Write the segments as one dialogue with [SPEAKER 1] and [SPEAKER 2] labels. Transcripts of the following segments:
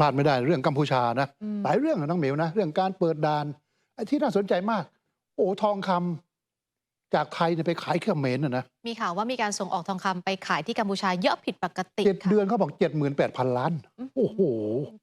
[SPEAKER 1] พลาดไม่ได้เรื่องกัมพูชานะ
[SPEAKER 2] อืม
[SPEAKER 1] หลายเรื่องอะน้องเหมียวนะ เรื่องการเปิดด่านไอ้ที่น่าสนใจมาก โอ้ทองคำจากไทยเนี่ยไปขายเขมรนะนะ
[SPEAKER 2] มีข่าวว่ามีการส่งออกทองคำไปขายที่กัมพูชาเยอะผิดปกติ
[SPEAKER 1] เจ็ด
[SPEAKER 2] ค่ะ
[SPEAKER 1] เดือนเขาบอกเจ็ดหมื่นแปดพันล้าน
[SPEAKER 2] อืม
[SPEAKER 1] โอ้โห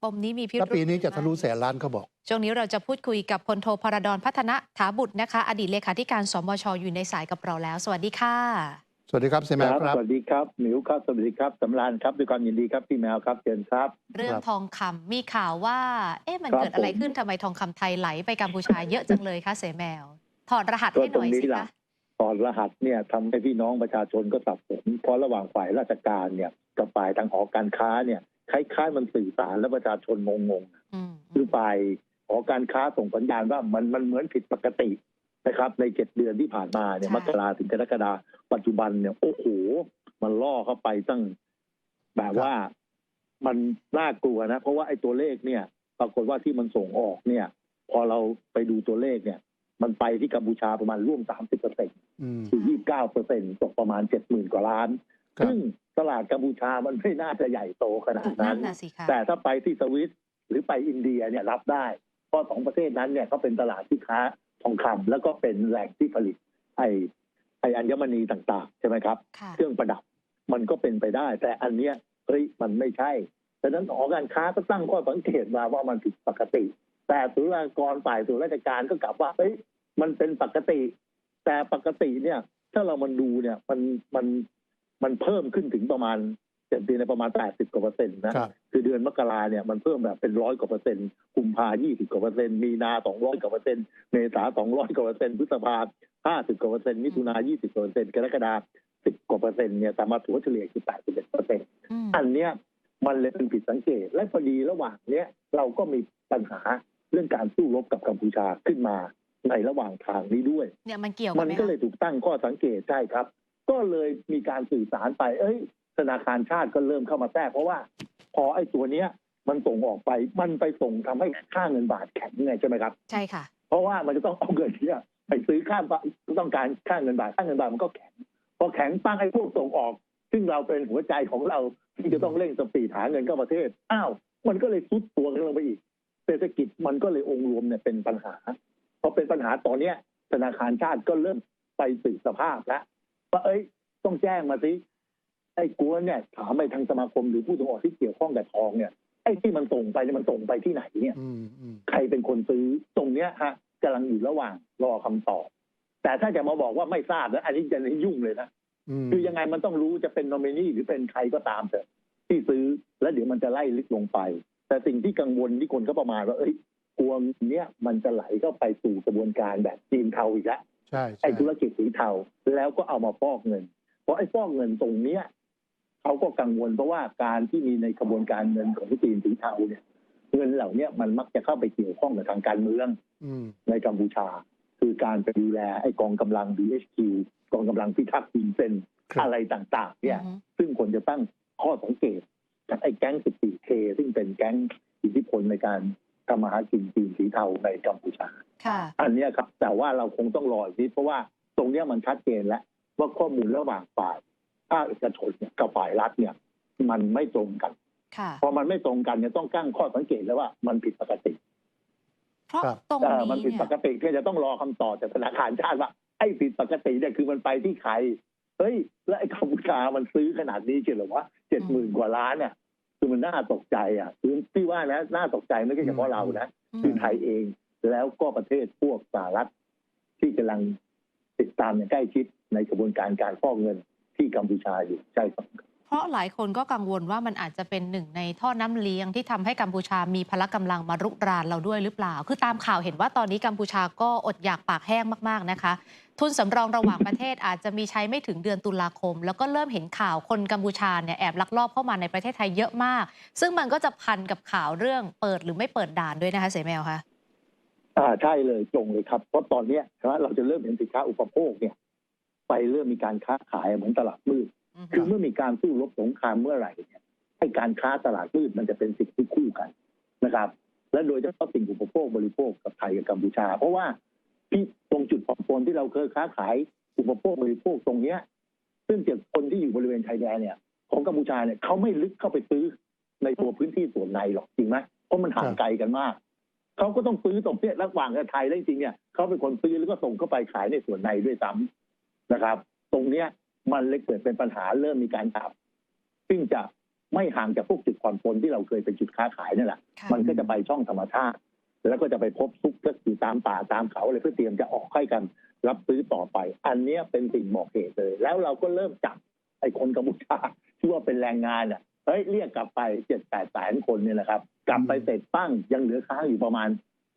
[SPEAKER 2] ปมนี้มีพิรุ
[SPEAKER 1] แล้ว
[SPEAKER 2] ธ
[SPEAKER 1] ปีนี้จะทะลุ
[SPEAKER 2] มาก
[SPEAKER 1] แสนล้านเขาบอก
[SPEAKER 2] ช่วงนี้เราจะพูดคุยกับพลโทพระดอนพัฒนะถาบุตรนะคะ อดีตเลขาธิการสมชอยู่ในสายกับเราแล้ว สวัสดีค่ะ
[SPEAKER 1] สวัสดีครับเซแมวครับ
[SPEAKER 3] สวัสดีครับหมิวครับสวัสดีครับสำรานครับด้วยความยินดีครับพี่แมวครับเชิญครับ
[SPEAKER 2] เรื่อง
[SPEAKER 1] ครับ
[SPEAKER 2] ทองคำมีข่าวว่า เอ๊ะมัน
[SPEAKER 3] ครับ
[SPEAKER 2] เกิดอะไร
[SPEAKER 3] ผม
[SPEAKER 2] ขึ้นทำไมทองคำไทยไหลไปกัมพูชาเยอะจังเลยคะเสแมว ถอดรหัส
[SPEAKER 3] ก็
[SPEAKER 2] ให้ห
[SPEAKER 3] ตร
[SPEAKER 2] น่
[SPEAKER 3] ง
[SPEAKER 2] อย
[SPEAKER 3] นี้
[SPEAKER 2] สิ
[SPEAKER 3] ล่ะ
[SPEAKER 2] คะ
[SPEAKER 3] ตอนรหัสเนี่ยทำให้พี่น้องประชาชนก็สับสนเพราะระหว่างฝ่ายราชการเนี่ยกับฝ่ายทางหอการค้าเนี่ยคล้ายๆมันสื่อสารและประชาชนงงๆ
[SPEAKER 2] อืม
[SPEAKER 3] คือฝ่ายหอการค้าส่งสัญญาณว่ามันมันเหมือนผิดปกติ นะครับในเจ็ดเดือนที่ผ่านมาเนี่ยมกราถึงกรกฎาปัจจุบันเนี่ยโอ้โห มันล่อเข้าไปตั้งแบบว่ามันน่ากลัวนะ เพราะว่าไอ้ตัวเลขเนี่ย ปรากฏว่าที่มันส่งออกเนี่ย พอเราไปดูตัวเลขเนี่ย มันไปที่กัมพูชาประมาณร่วมสามสิบเปอร์เซ็นต์
[SPEAKER 1] อืม
[SPEAKER 3] ถึงยี่สิบเก้าเปอร์เซ็นต์ตกประมาณเจ็ดหมื่นกว่าล้าน
[SPEAKER 1] ครับ
[SPEAKER 3] ซึ่งตลาดกัมพูชามันไม่น่าจะใหญ่โตขนาด
[SPEAKER 2] นั่
[SPEAKER 3] นั้นน
[SPEAKER 2] น่ะสิคะ
[SPEAKER 3] แต่ถ้าไปที่สวิตหรือไปอินเดียเนี่ยรับได้ เพราะสองประเทศนั้นเนี่ยเขาเป็นตลาดที่ค้า ทองคำแล้วก็เป็นแหล่งที่ผลิตไอ้ไอ้อัญมณีต่างๆ ใช่ไหมครับ
[SPEAKER 2] ค่ะ
[SPEAKER 3] เครื่องประดับมันก็เป็นไปได้ แต่อันเนี้ยเฮ้ยมันไม่ใช่ดังนั้นหอการค้าก็ตั้งข้อสังเกตมาว่ามันผิดปกติ แต่ศุลกากรฝ่ายส่วนราชการก็กลับว่าเอ้ยมันเป็นปกติ แต่ปกติเนี่ย ถ้าเรามันดูเนี่ยมันมันมันเพิ่มขึ้นถึงประมาณ เจ็ดเดือนในประมาณแปดสิบกว่าเปอร์เซ็นต์นะ
[SPEAKER 1] ครับ
[SPEAKER 3] คือเดือนมกราเนี่ยมันเพิ่มแบบเป็นร้อยกว่าเปอร์เซ็นต์กุมภายี่สิบกว่าเปอร์เซ็นต์มีนาสองร้อยกว่าเปอร์เซ็นต์เมษาสองร้อยกว่าเปอร์เซ็นต์พฤษภาห้าสิบกว่าเปอร์เซ็นต์มิถุนายี่สิบกว่าเปอร์เซ็นต์กรกฎาสิบกว่าเปอร์เซ็นต์เนี่ยแต่มาถัวเฉลี่ยคือแปดสิบเอ็ดเปอร์เซ็นต์
[SPEAKER 2] อืม
[SPEAKER 3] อันเนี้ยมันเลยเป็นผิดสังเกต และพอดีระหว่างเนี้ยเราก็มีปัญหาเรื่องการสู้รบกับกัมพูชาขึ้นมาในระหว่างทางนี้ด้วย
[SPEAKER 2] เนี่ยมันเกี่ยวกั
[SPEAKER 3] มันน
[SPEAKER 2] ไหม
[SPEAKER 3] ก็
[SPEAKER 2] คะ
[SPEAKER 3] เลยถูกตั้งข้อสังเกตใช่ครับ ก็เลยมีการสื่อสารไป เอ้ย ธนาคารชาติก็เริ่มเข้ามาแทรกเพราะว่า พอไอ้ตัวเนี้ยมันส่งออกไปมันไปส่งทำให้ค่าเงินบาทแข็งไงใช่ไหมครับ
[SPEAKER 2] ใช่ค่ะ
[SPEAKER 3] เพราะว่ามันจะต้องเอาเงินเนี่ยไปซื้อค่าต้องการค่าเงินบาทค่าเงินบาทมันก็แข็งพอแข็งปั้งไอ้พวกส่งออก ซึ่งเราเป็นหัวใจของเราที่จะต้องเร่งสปีดหาเงินเข้าประเทศอ้าวมันก็เลยซุดตัวกันลงไปอีก เศรษฐกิจมันก็เลยองค์รวมเนี่ยเป็นปัญหาพอเป็นปัญหาตอนเนี้ยธนาคารชาติก็เริ่มไปสื่อสภาพแล้วว่าเอ้ย ต้องแจ้งมาสิ ไอ้กวนเนี่ยถามไปทางสมาคมหรือผู้ส่งออกที่เกี่ยวข้องกับทองเนี่ยไอ้ที่มันส่งไปเนี่ยมันส่งไปที่ไหนเนี่ย
[SPEAKER 1] อืมอืม
[SPEAKER 3] ใครเป็นคนซื้อตรงเนี้ยฮะกำลังอยู่ระหว่างรอคำตอบ แต่ถ้าจะมาบอกว่าไม่ทราบแล้วอันนี้จะยุ่งเลยนะ
[SPEAKER 1] อืม
[SPEAKER 3] คือยังไงมันต้องรู้จะเป็นนอมินีหรือเป็นใครก็ตามเถอะที่ซื้อแล้วเดี๋ยวมันจะไล่ลึกลงไป แต่สิ่งที่กังวลที่คนก็ประมาณว่าเอ้ยกลัวเนี้ยมันจะไหลเข้าไปสู่กระบวนการแบบจีนเทาอีกแล้ว
[SPEAKER 1] ใช่ใช่
[SPEAKER 3] ไอ้ธุรกิจสีเทาแล้วก็เอามาฟอกเงิน เพราะไอ้ฟอกเงินตรงเนี้ย เขาก็กังวลเพราะว่าการที่มีในกระบวนการเงินของจีนสีเทาเนี่ยเงินเหล่าเนี้ยมันมักจะเข้าไปเกี่ยวข้องกับทางการเมือง
[SPEAKER 1] อืม
[SPEAKER 3] ในกัมพูชา คือการไปดูแลไอ้กองกำลัง BHQ กองกำลังพิทักษ์ดินเซน
[SPEAKER 1] ครับ
[SPEAKER 3] อะไรต่างๆ เนี่ย
[SPEAKER 2] อือฮึ
[SPEAKER 3] ซึ่งคนจะตั้งข้อสังเกตจากไอ้แก๊ง 14K ซึ่งเป็นแก๊งอิทธิพลในการทำมาหากินจีนสีเทาในกัมพูชา
[SPEAKER 2] ค่ะ
[SPEAKER 3] อันเนี้ยครับ แต่ว่าเราคงต้องรออีกนิดเพราะว่าตรงเนี้ยมันชัดเจนแล้วว่าข้อมูลระหว่างฝ่าย ภาคเอกชนเนี่ยกับฝ่ายรัฐเนี่ย มันไม่ตรงกัน
[SPEAKER 2] ค่ะ
[SPEAKER 3] พอมันไม่ตรงกันเนี่ยต้องตั้งข้อสังเกตแล้วว่ามันผิดปกติ
[SPEAKER 2] เพราะ
[SPEAKER 1] ครับ
[SPEAKER 2] ตรง
[SPEAKER 3] เออ
[SPEAKER 2] นี้
[SPEAKER 3] มันผิด
[SPEAKER 2] เนี่
[SPEAKER 3] ป
[SPEAKER 2] ย
[SPEAKER 3] กติที่จะต้องรอคำตอบจากธนาคารชาติว่าไอ้ผิดปกติเนี่ยคือมันไปที่ใครเฮ้ย แล้วไอ้กัมพูชามันซื้อขนาดนี้เชียวเหรอวะเจ็ดหมื่นกว่าล้านเนี่ยคือมันน่าตกใจอะคือที่ว่านะน่าตกใจไม่ใช่เฉพาะเรานะคือไทยเองแล้วก็ประเทศพวกสหรัฐที่กำลังติดตามอย่างใกล้ชิดในกระบวนการการฟอกเงิน ที่กัมพูชาอยู่ใช่ครับ
[SPEAKER 2] เพราะหลายคนก็กังวลว่ามันอาจจะเป็นหนึ่งในท่อน้ำเลี้ยงที่ทำให้กัมพูชามีพละกำลังมารุกรานเราด้วยหรือเปล่า คือตามข่าวเห็นว่าตอนนี้กัมพูชาก็อดอยากปากแห้งมากๆนะคะ ทุนสำรองระหว่างประเทศอาจจะมีใช้ไม่ถึงเดือนตุลาคม แล้วก็เริ่มเห็นข่าวคนกัมพูชาเนี่ยแอบลักลอบเข้ามาในประเทศไทยเยอะมาก ซึ่งมันก็จะพันกับข่าวเรื่องเปิดหรือไม่เปิดด่านด้วยนะคะเสแมวคะ
[SPEAKER 3] อ่าใช่เลยตรงเลยครับ เพราะตอนเนี้ยนะเราจะเริ่มเห็นสินค้าอุปโภคเนี่ย ไปเริ่มมีการค้าขายเหมือนตลาดมืด
[SPEAKER 2] อือฮึ
[SPEAKER 3] คือเมื่อมีการสู้รบสงครามเมื่อไหร่เนี่ยให้การค้าตลาดมืดมันจะเป็นสิ่งที่คู่กันนะครับ และโดยเฉพาะสิ่งอุปโภคบริโภคกับไทยกับกัมพูชา เพราะว่าที่ตรงจุดผ่อนปลนที่เราเคยค้าขายอุปโภคบริโภคตรงเนี้ยซึ่งจากคนที่อยู่บริเวณชายแดนเนี่ย ของกัมพูชาเนี่ยเขาไม่ลึกเข้าไปซื้อในตัวพื้นที่ส่วนในหรอกจริงไหมเพราะมันห่างไกลกันมากเขาก็ต้องซื้อตรงเนี้ยระหว่างกับไทยแล้วจริงๆเนี่ยเขาเป็นคนซื้อแล้วก็ส่งเข้าไปขายในส่วนในด้วยซ้ำ นะครับ ตรงเนี้ยมันเลยเกิดเป็นปัญหาเริ่มมีการจับซึ่งจะไม่ห่างจากพวกจุดผ่อนปลนที่เราเคยเป็นจุดค้าขายนั่นแหละ
[SPEAKER 2] ค่ะ
[SPEAKER 3] มันก็จะไปช่องธรรมชาติ แล้วก็จะไปพบซุกก็คือตามป่าตามเขาอะไรเพื่อเตรียมจะออกให้กัน รับซื้อต่อไป อันเนี้ยเป็นสิ่งบอกเหตุเลย แล้วเราก็เริ่มจับไอ้คนกัมพูชาที่ว่าเป็นแรงงานอะเฮ้ยเรียกกลับไปเจ็ดแปดแสนคนเนี่ยนะครับ กลับไปเสร็จปั้งยังเหลือค้างอยู่ประมาณ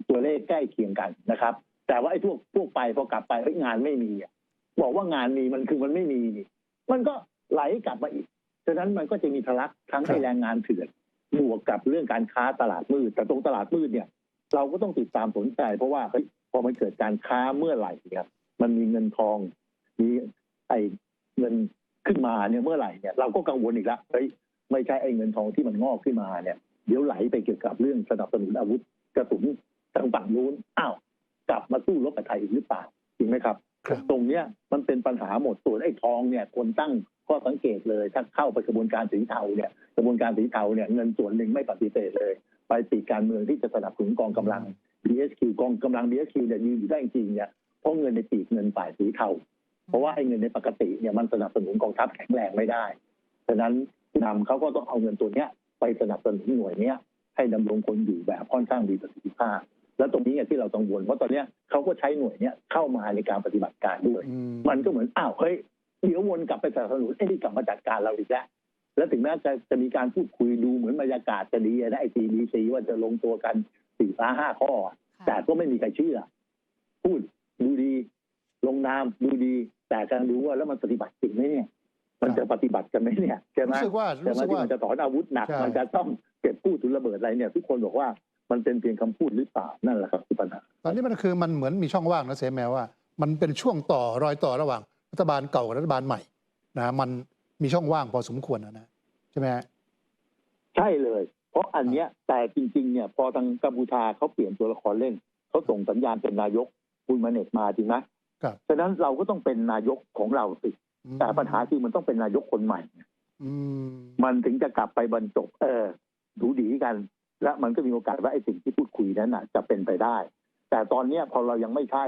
[SPEAKER 3] ตัวเลขใกล้เคียงกันนะครับ แต่ว่าไอ้พวกพวกไปพอกลับไปเฮ้ยงานไม่มีอะ บอกว่างานมีมันคือมันไม่มีนี่มันก็ไหลกลับมาอีก ฉะนั้นมันก็จะมีทะลักทั้ง
[SPEAKER 1] ครับ
[SPEAKER 3] ไอ้แรงงานเถื่อนบวกกับเรื่องการค้าตลาดมืด แต่ตรงตลาดมืดเนี่ย เราก็ต้องติดตามสนใจ เพราะว่าเฮ้ยพอมันเกิดการค้าเมื่อไหร่เนี่ยมันมีเงินทอง มีไอ้เงินขึ้นมาเนี่ยเมื่อไหร่เนี่ยเราก็กังวลอีกแล้วเฮ้ยไม่ใช่ไอ้เงินทองที่มันงอกขึ้นมาเนี่ยเดี๋ยวไหลไปเกี่ยวกับเรื่องสนับสนุนอาวุธกระสุนทางฝั่งนู้นอ้าวกลับมาสู้รบกับไทยอีกหรือเปล่าจริงไหมครับ
[SPEAKER 1] ครับ
[SPEAKER 3] ตรงเนี้ยมันเป็นปัญหาหมดส่วนไอ้ทองเนี่ยคนตั้งข้อสังเกตเลยถ้าเข้าไปกระบวนการสีเทาเนี่ยกระบวนการสีเทาเนี่ยเงินส่วนหนึ่งไม่ปฏิเสธเลย ไปปีกการเมืองที่จะสนับสนุนกองกำลัง BSQ กองกำลัง BSQ เนี่ยยืนอยู่ได้จริงเนี่ยเพราะเงินในปีกเงินฝ่ายสีเทาเพราะว่าไอ้เงินในปกติเนี่ยมันสนับสนุนกองทัพแข็งแรงไม่ได้ฉะนั้นผู้นำเขาก็ต้องเอาเงินตัวเนี้ยไปสนับสนุนหน่วยเนี้ยให้ดำรงคนอยู่แบบค่อนข้างมีประสิทธิภาพ แล้วตรงนี้เนี่ยที่เรากังวลเพราะตอนเนี้ยเขาก็ใช้หน่วยเนี้ยเข้ามาในการปฏิบัติการด้วย
[SPEAKER 1] อืม
[SPEAKER 3] มันก็เหมือนอ้าวเฮ้ยเดี๋ยววนกลับไปสนับสนุนไอ้นี่กลับมาจัดการเราอีกแล้วแล้วถึงแม้จะจะมีการพูดคุยดูเหมือนบรรยากาศจะดีนะไอทีดีซีว่าจะลงตัวกันสี่ห้าห้าข้อ แต่ก็ไม่มีใครเชื่อ พูดดูดี ลงนามดูดี แต่การดูว่าแล้วมันปฏิบัติจริงไหมเนี่ย มันจะปฏิบัติกันไหมเนี่ยใช่ไหม
[SPEAKER 1] รู้สึกว่า
[SPEAKER 3] ใช่
[SPEAKER 1] รู้
[SPEAKER 3] ไหม
[SPEAKER 1] สึก
[SPEAKER 3] ที่
[SPEAKER 1] ว่า
[SPEAKER 3] มันจะถอนอาวุธหนัก
[SPEAKER 1] ใช่
[SPEAKER 3] มันจะต้องเก็บกู้ทุนระเบิดอะไรเนี่ย ทุกคนบอกว่า มันเป็นเพียงคำพูดหรือเปล่านั่นแหละครับคือปัญหา
[SPEAKER 1] ตอนนี้มันคือมันเหมือนมีช่องว่างนะเสแมวว่า มันเป็นช่วงต่อรอยต่อระหว่างรัฐบาลเก่ากับรัฐบาลใหม่นะมันมีช่องว่างพอสมควรนะนะใช่ไหมฮะ
[SPEAKER 3] ใช่เลย เพราะอันเนี้ยแต่จริงๆเนี่ยพอทางกัมพูชาเขาเปลี่ยนตัวละครเล่นเขาส่งสัญญาณเป็นนายกคุณมาเนตมาจริงไหม
[SPEAKER 1] ครับ
[SPEAKER 3] ฉะนั้นเราก็ต้องเป็นนายกของเราสิ
[SPEAKER 1] อืม
[SPEAKER 3] แต่ปัญหาคือมันต้องเป็นนายกคนใหม่
[SPEAKER 1] อืม
[SPEAKER 3] มันถึงจะกลับไปบรรจบเออดูดีกัน และมันก็มีโอกาสว่าไอ้สิ่งที่พูดคุยนั้นน่ะจะเป็นไปได้ แต่ตอนเนี้ยพอเรายังไม่ใช่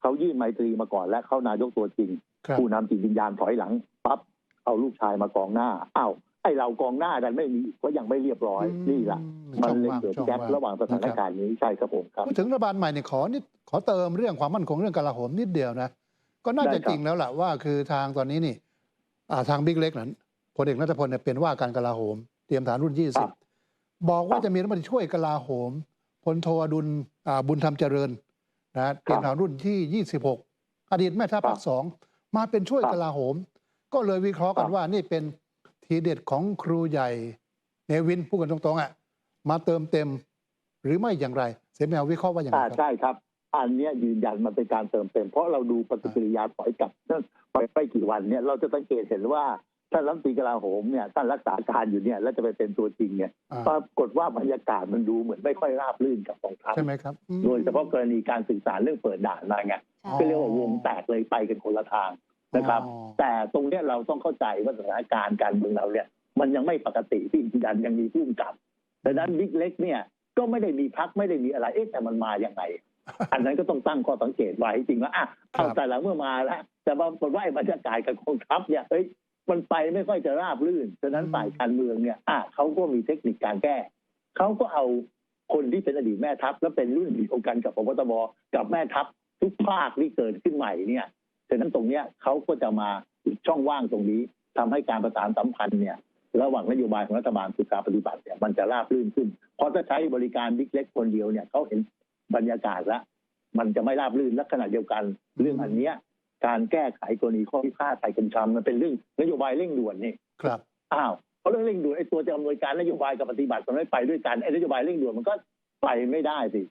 [SPEAKER 3] เขายื่นไมตรีมาก่อน และเข้านายกตัวจริง
[SPEAKER 1] ครับ
[SPEAKER 3] ผู้นำจิตวิญญาณถอยหลังปั๊บเอาลูกชายมากองหน้าอ้าวไอ้เรากองหน้าดันไม่มีก็ยังไม่เรียบร้อยนี่แหละ
[SPEAKER 1] อื
[SPEAKER 3] มัน
[SPEAKER 1] ช่อง
[SPEAKER 3] เลย
[SPEAKER 1] ว่าง
[SPEAKER 3] เกิด
[SPEAKER 1] ช่อง
[SPEAKER 3] แก๊ป
[SPEAKER 1] ว่าง
[SPEAKER 3] ระหว่างสถานการณ์นี้ใช่ครับผมครับ
[SPEAKER 1] พูดถึงรัฐบาลใหม่เนี่ยขอนิดขอเติมเรื่องความมั่นคงเรื่องกลาโหมนิดเดียวนะก็น่า
[SPEAKER 3] ได้
[SPEAKER 1] จะ
[SPEAKER 3] ครับ
[SPEAKER 1] จริงแล้วล่ะว่าคือทางตอนนี้นี่อ่าทางบิ๊กเล็กนั้นพลเอกนัทพลเนี่ยเป็นว่าการกลาโหม เตรียมฐานรุ่น
[SPEAKER 3] ครับ
[SPEAKER 1] 20 บอกว่า
[SPEAKER 3] ครับ
[SPEAKER 1] จะมีรัฐมนตรีช่วยกลาโหมพลโทอดุลอ่าบุญธรรมเจริญนะเตรียมฐานรุ่นที่ 26 อดีตแม่ทัพภาคสองมาเป็นช่วย
[SPEAKER 3] ครับ
[SPEAKER 1] กลาโหม ก็เลยวิเคราะห์กัน
[SPEAKER 3] ครับ
[SPEAKER 1] ว่านี่เป็นทีเด็ดของครูใหญ่เนวินพูดกันตรงๆอะมาเติมเต็ม หรือไม่อย่างไร เสแมววิเคราะห์ว่าอย่างไร
[SPEAKER 3] อ่า
[SPEAKER 1] ครับ
[SPEAKER 3] ใช่ครับ อันเนี้ยยืนยันมันเป็นการเติมเต็ม เพราะเราดูปฏิกิริยาถอยกลับนั่นไปไปกี่วันเนี่ยเราจะสังเกตเห็นว่า ท่านรัฐมนตรีกลาโหมเนี่ยท่านรักษาการอยู่เนี่ยแล้วจะไปเป็นตัวจริงเนี่ย
[SPEAKER 1] อ่า
[SPEAKER 3] ปรากฏว่าบรรยากาศมันดูเหมือนไม่ค่อยราบรื่นกับกองทัพ
[SPEAKER 1] ใช่ไหมครับอืม
[SPEAKER 3] โดยเฉพาะกรณีการสื่อสารเรื่องเปิดด่านมาไง
[SPEAKER 2] ใช่
[SPEAKER 3] ก็เรียกว่าวงแตกเลยไปกันคนละทางนะครับ
[SPEAKER 1] อ๋อ
[SPEAKER 3] แต่ตรงเนี้ยเราต้องเข้าใจว่าสถานการณ์การเมืองเราเนี่ย มันยังไม่ปกติที่ดันยังมีผู้กำกับดังนั้นบิ๊กเล็กเนี่ยก็ไม่ได้มีพักไม่ได้มีอะไรเอ๊ะแต่มันมาอย่างไงอันนั้นก็ต้องตั้งข้อสังเกตไว้จริงว่าอะเอาแต่หลังเมื่อมาแล้วแต่ปรากฏว่าไอ้บรรยากาศกับกองทัพเนี่ยเอ้ย มันไปไม่ค่อยจะราบรื่นฉะนั้นฝ่ายการเมืองเนี่ยอะเขาก็มีเทคนิคการแก้เขาก็เอาคนที่เป็นอดีตแม่ทัพ และเป็นรุ่นเดียวกันกับพบตบกับแม่ทัพทุกภาคที่เกิดขึ้นใหม่เนี่ยฉะนั้นตรงเนี้ยเขาก็จะมาอุดช่องว่างตรงนี้ทำให้การประสานสัมพันธ์เนี่ยระหว่างนโยบายของรัฐบาลคือการปฏิบัติเนี่ยมันจะราบรื่นขึ้น เพราะถ้าใช้บริการบิ๊กเล็กคนเดียวเนี่ยเขาเห็นบรรยากาศแล้วมันจะไม่ราบรื่นและขณะเดียวกัน เรื่องอันเนี้ย การแก้ไขกรณีข้อพิพาทไทยกัญชามันเป็นเรื่องนโยบายเร่งด่วนนี่
[SPEAKER 1] ครับ
[SPEAKER 3] อ้าวเพราะเรื่องเร่งด่วนไอ้ตัวจะอำนวยการนโยบายกับปฏิบัติมันไม่ไปด้วยกันไอ้นโยบายเร่งด่วนมันก็ไปไม่ได้สิ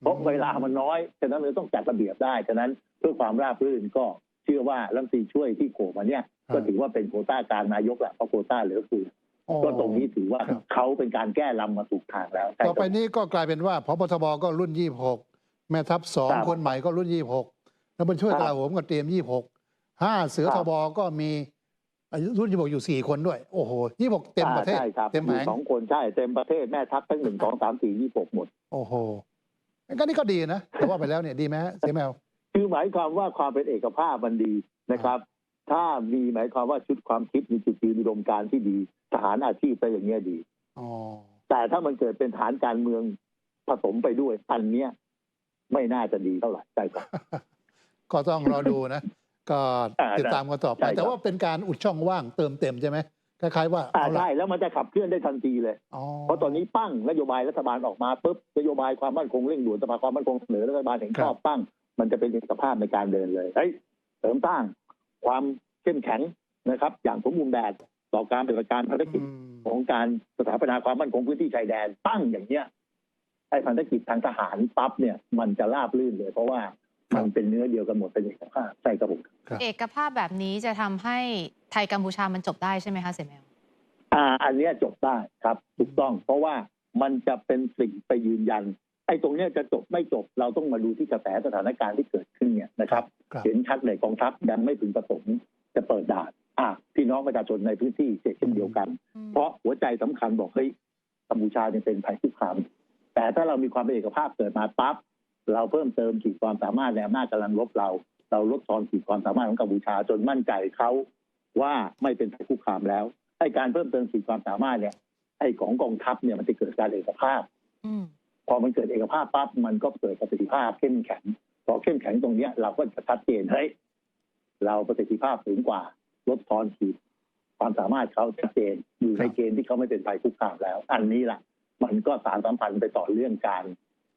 [SPEAKER 3] เพราะเวลามันน้อยฉะนั้นเราต้องจัดระเบียบได้ฉะนั้นเพื่อความราบรื่นก็เชื่อว่ารัฐมนตรีช่วยที่โผล่มาเนี่ย ก็ถือว่าเป็นโควต้าการนายกแหละเพราะโควต้าเหลือเฟือ
[SPEAKER 1] อ๋อ
[SPEAKER 3] ก็ตรงนี้ถือว่า
[SPEAKER 1] ครับ
[SPEAKER 3] เขาเป็นการแก้ลำมาถูกทางแล้วใช่
[SPEAKER 1] ต่อไป
[SPEAKER 3] ครับ
[SPEAKER 1] นี้ก็กลายเป็นว่าพบทบก็รุ่น26แม่ทัพสอง
[SPEAKER 3] ครับ
[SPEAKER 1] คนใหม่ก็รุ่น26แล้ วเป็นช่วย
[SPEAKER 3] ครับ
[SPEAKER 1] กลาโหมก็เตรียม 26ห้าเสือ
[SPEAKER 3] ค
[SPEAKER 1] ท
[SPEAKER 3] รับ
[SPEAKER 1] บก็มีอายุรุ่นยี่บกอยู่สี่คนด้วย โอ้โหยี่บกเต็มประเทศ
[SPEAKER 3] อ่าใช่ครับ
[SPEAKER 1] เต็มแผ
[SPEAKER 3] อยู่
[SPEAKER 1] ง
[SPEAKER 3] สองคนใช่เต็มประเทศแม่ทัพทั้งหนึ่งสองสามสี่ยี่หกหมด
[SPEAKER 1] โอ้โหก็นี่ก็ดีนะแต่ว่าไปแล้วเนี่ยดีไหมฮะเสียแมว
[SPEAKER 3] คือหมายความว่าความเป็นเอกภาพมันดีนะครับ ถ้ามีหมายความว่าชุดความคิดมีจุดยืนอุดมการณ์ที่ดี ทหารอาชีพไปอย่างเงี้ยดี
[SPEAKER 1] อ๋อ
[SPEAKER 3] แต่ถ้ามันเกิดเป็นฐานการเมืองผสมไปด้วยอันเนี้ย ไม่น่าจะดีเท่าไหร่ใช่ครับ
[SPEAKER 1] ก็ต้องรอดูนะ ก็
[SPEAKER 3] อ่า
[SPEAKER 1] ติดตามกันต่อไป
[SPEAKER 3] ใช่ครับ
[SPEAKER 1] แต่ว่าเป็นการอุดช่องว่างเติมเต็มใช่ไหมคล้ายๆว่า
[SPEAKER 3] อ่า
[SPEAKER 1] เอาละ
[SPEAKER 3] ใช่แล้วมันจะขับเคลื่อนได้ทันทีเลย
[SPEAKER 1] อ๋อ
[SPEAKER 3] เพราะตอนนี้ปั้งนโยบายรัฐบาลออกมาปุ๊บนโยบายความมั่นคงเร่งด่วนสภาความมั่นคงเสนอรัฐบาลเห็นชอบปั้ง มันจะเป็นเอกภาพในการเดินเลยเฮ้ยเสริมสร้างความเข้มแข็งนะครับ อย่างสมบูรณ์แบบต่อการปฏิบัติการภารกิจ
[SPEAKER 1] อืม
[SPEAKER 3] ของการสถาปนาความมั่นคงพื้นที่ชายแดนปั้งอย่างเนี้ยไอ้พันธกิจทางทหารปั๊บเนี่ยมันจะราบลื่นเลย เพราะว่า มันเป็นเนื้อเดียวกันหมดเป็นเอกภาพใช่ครับผม
[SPEAKER 1] ครับ
[SPEAKER 2] เอกภาพแบบนี้จะทำให้ไทยกัมพูชามันจบได้ใช่ไหมคะเสี่ยแมว
[SPEAKER 3] อ่า อันเนี้ยจบได้ครับถูกต้อง เพราะว่ามันจะเป็นสิ่งไปยืนยันไอ้ตรงเนี้ยจะจบไม่จบเราต้องมาดูที่กระแสสถานการณ์ที่เกิดขึ้นเนี่ยนะครับ
[SPEAKER 1] ครับ
[SPEAKER 3] เห็นชัดเลยกองทัพยังไม่ถึงประสงค์จะเปิดด่านอะพี่น้องประชาชนในพื้นที่เช่นเดียวกัน เพราะหัวใจสำคัญบอกเฮ้ยกัมพูชาเนี่ยเป็นภัยคุกคามแต่ถ้าเรามีความเป็นเอกภาพเกิดมาปั๊บ เราเพิ่มเติมขีดความสามารถในอำนาจกำลังลบเรา เราลดทอนขีดความสามารถของกัมพูชาจนมั่นใจเขาว่าไม่เป็นภัยคุกคามแล้วไอ้การเพิ่มเติมขีดความสามารถเนี่ยไอ้ของกองทัพเนี่ยมันจะเกิดการเอกภาพ
[SPEAKER 2] อืม
[SPEAKER 3] พอมันเกิดเอกภาพปั๊บมันก็เกิดประสิทธิภาพเข้มแข็งพอเข้มแข็งตรงเนี้ย เราก็จะชัดเจนเฮ้ยเราประสิทธิภาพสูงกว่า ลดทอนขีดความสามารถเขาชัดเจนอยู่ในเกณฑ์ที่เขาไม่เป็นภัยคุกคามแล้ว อันนี้ล่ะมันก็สารสัมพันธ์ไปต่อเรื่องการ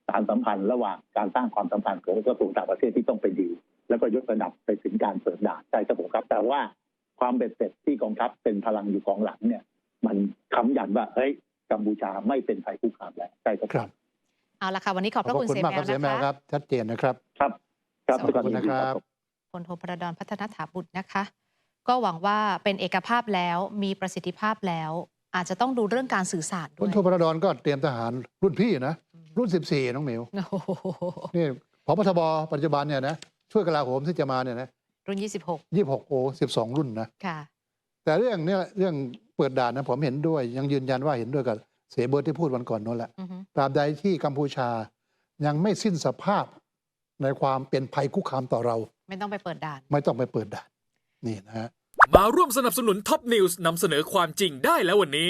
[SPEAKER 3] สารสัมพันธ์ระหว่างการสร้างความสัมพันธ์ของกระทรวงต่างประเทศที่ต้องไปดีลแล้วก็ยกระดับไปถึงการเปิดด่านใช่ครับผมครับ แต่ว่าความเบ็ดเสร็จที่กองทัพเป็นพลังอยู่กองหลังเนี่ย มันค้ำยันว่าเฮ้ยกัมพูชาไม่เป็นภัยคุกคามแล้วใช่ครับ
[SPEAKER 1] ครับ
[SPEAKER 2] เอาละค่ะวันนี้ขอบพระคุณ
[SPEAKER 1] คุณ
[SPEAKER 2] เสี่ย
[SPEAKER 1] มาก
[SPEAKER 2] แม
[SPEAKER 1] ครับ
[SPEAKER 2] ว
[SPEAKER 1] เสียแม
[SPEAKER 2] นะ
[SPEAKER 1] ว
[SPEAKER 2] คะ
[SPEAKER 1] ครับชัดเจนนะครับ
[SPEAKER 3] ครับครับ
[SPEAKER 1] ขอบคุณนะครับ
[SPEAKER 2] พลโทพระดอนพัฒนถาบุตรนะคะ ก็หวังว่าเป็นเอกภาพแล้วมีประสิทธิภาพแล้ว อาจจะต้องดูเรื่องการสื่อสารด้
[SPEAKER 1] คุ
[SPEAKER 2] ว
[SPEAKER 1] ณ
[SPEAKER 2] ย
[SPEAKER 1] ทูพระดอนก็เตรียมทหารรุ่นพี่นะ รุ่น 14 น้องหมิว
[SPEAKER 2] โอ้โห
[SPEAKER 1] นี่พบทบปัจจุบันเนี่ยนะช่วยกลาโหมที่จะมาเนี่ยนะ
[SPEAKER 2] รุ่น
[SPEAKER 1] 26โอ้12 รุ่นนะ
[SPEAKER 2] 26ค่ะ
[SPEAKER 1] แต่เรื่องเนี้ยเรื่องเปิดด่านนะผมเห็นด้วย ยังยืนยันว่าเห็นด้วยกับเสเบิร์ตที่พูดวันก่อนนั่นแหละ
[SPEAKER 2] อือฮึ
[SPEAKER 1] ตราบใดที่กัมพูชายังไม่สิ้นสภาพในความเป็นภัยคุกคามต่อเรา
[SPEAKER 2] ไม่ต้องไปเปิดด่าน
[SPEAKER 1] ไม่ต้องไปเปิดด่านนี่นะฮะ
[SPEAKER 4] มาร่วมสนับสนุนท็อปนิวส์นำเสนอความจริงได้แล้ววันนี้